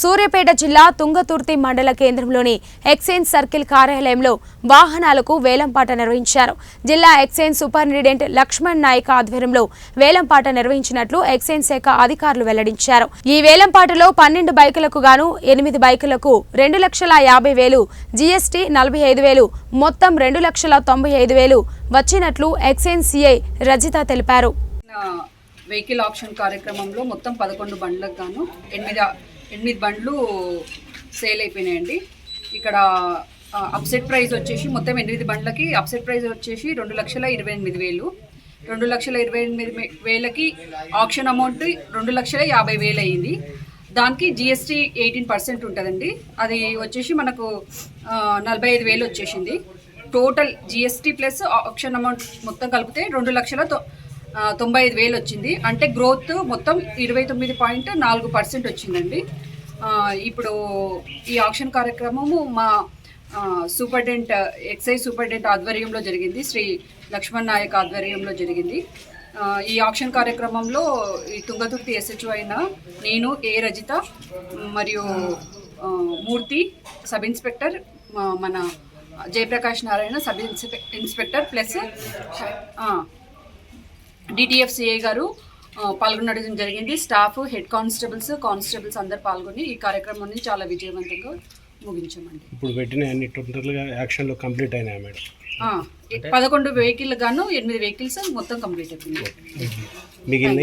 సూర్యాపేట జిల్లా తుంగతుర్తి మండల కేంద్రంలోని ఎక్సైజ్ సర్కిల్ కార్యాలయంలో వాహనాలకు వేలంపాట నిర్వహించారు. జిల్లా ఎక్సైజ్ సూపరింటెండెంట్ లక్ష్మణ్ నాయక్ ఆధ్వర్యంలో వేలంపాట నిర్వహించినట్లు ఎక్సైజ్ శాఖ అధికారులు వెల్లడించారు. ఈ వేలంపాటలో పన్నెండు బైకులకు గాను ఎనిమిది బైకులకు రెండు లక్షల యాభై వేలు జీఎస్టీ నలభై ఐదు వేలు మొత్తం రెండు లక్షల తొంభై ఐదు వేలు వచ్చినట్లు ఎక్సైజ్ సిఐ రజిత తెలిపారు. వెహికల్ ఆప్షన్ కార్యక్రమంలో మొత్తం పదకొండు బండ్లకు గాను ఎనిమిది ఎనిమిది బండ్లు సేల్ అయిపోయినాయండి. ఇక్కడ అప్సెట్ ప్రైస్ వచ్చేసి మొత్తం ఎనిమిది బండ్లకి అప్సెట్ ప్రైస్ వచ్చేసి రెండు లక్షల ఇరవై ఎనిమిది వేలు. రెండు లక్షల ఇరవై ఎనిమిది వేలకి ఆప్షన్ అమౌంట్ రెండు లక్షల యాభై వేలు అయ్యింది దానికి జిఎస్టీ ఎయిటీన్ పర్సెంట్ ఉంటుందండి. అది వచ్చేసి మనకు నలభై ఐదు వేలు వచ్చేసింది. Total GST plus option amount మొత్తం కలిపితే రెండు లక్షల తో తొంభై ఐదు వేలు వచ్చింది. అంటే గ్రోత్ మొత్తం ఇరవై తొమ్మిది పాయింట్ నాలుగు పర్సెంట్ వచ్చిందండి. ఇప్పుడు ఈ ఆక్షన్ కార్యక్రమము మా సూపర్డెంట్ ఎక్సైజ్ సూపర్డెంట్ ఆధ్వర్యంలో జరిగింది. శ్రీ లక్ష్మణ్ నాయక్ ఆధ్వర్యంలో జరిగింది. ఈ ఆక్షన్ కార్యక్రమంలో ఈ తుంగతుర్తి ఎస్హెచ్ఓ అయిన నేను ఏ రజిత మరియు మూర్తి సబ్ ఇన్స్పెక్టర్ మన Jayaprakash Narayana sub inspector plus ఆ, డిటిఎఫ్ సిఐ గారు పాల్గొనడం జరిగింది. స్టాఫ్ హెడ్ కానిస్టేబుల్స్ కానిస్టేబుల్స్ అందరు పాల్గొని ఈ కార్యక్రమాన్ని చాలా విజయవంతంగా ముగించామండి. ఇప్పుడు పెట్టిన అన్ని టోటల్గా యాక్షన్లో కంప్లీట్ అయినాయి మేడం? పదకొండు వెహికల్ గాను ఎనిమిది వెహికల్స్ మొత్తం కంప్లీట్ అయిపోయింది మిగిలిన